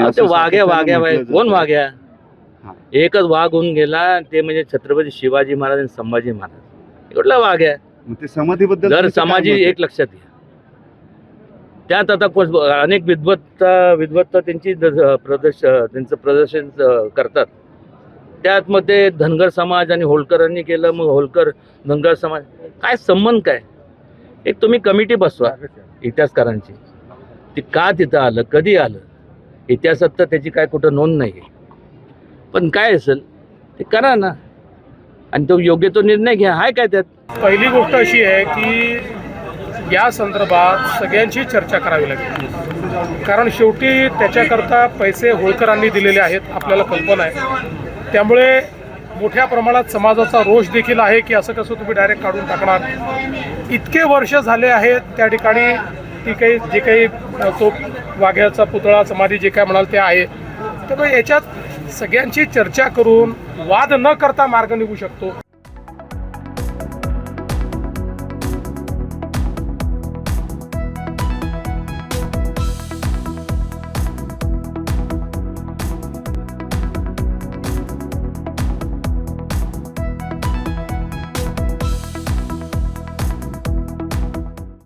अहो, ते असं वाघ्या सातत्यानं वाघ्या म्हटलं वाघ्या जातं. कोण वाघ्या? हा. एकच वाघ होऊन गेला ते म्हणजे छत्रपती शिवाजी महाराज आणि संभाजी महाराज. कुठला वाघ आहे? मग ते समाधीबद्दल जर तुमचं काय समाजी मत आहे? एक लक्षात घ्या. त्यात आता कोण- अनेक विद्वत्ता विद्वत्ता त्यांची द- प्रदर्श त्यांचं प्रदर्शन अं, करतात. त्यात मग ते धनगर समाज आणि होळकरांनी केलं मग होळकर धनगर समाज. काय संबंध काय? एक तुम्ही कमिटी बसवा इतिहासकारांची. ती का तिथं आलं कधी आलं? इतिहासात तर त्याची काय कुठं नोंद नाही आहे पण काय असेल ते करा ना. आणि तो योग्य तो निर्णय घ्या. हाय काय त्यात? पहिली गोष्ट अशी आहे की या संदर्भात सगळ्यांशी चर्चा करावी लागेल. कारण शेवटी त्याच्याकरता पैसे होळकरांनी दिलेले आहेत आपल्याला कल्पना आहे. त्यामुळे मोठ्या प्रमाणात समाजाचा रोष देखील आहे की असं कसं तुम्ही डायरेक्ट काढून टाकणार. इतके वर्ष झाले आहेत त्या ठिकाणी ती काही जे काही तो वाघ्याचा पुतळा समाधी जे काय म्हणाल ते आहे. त्यामुळे याच्यात सगळ्यांची चर्चा करून वाद न करता मार्ग निघू शकतो.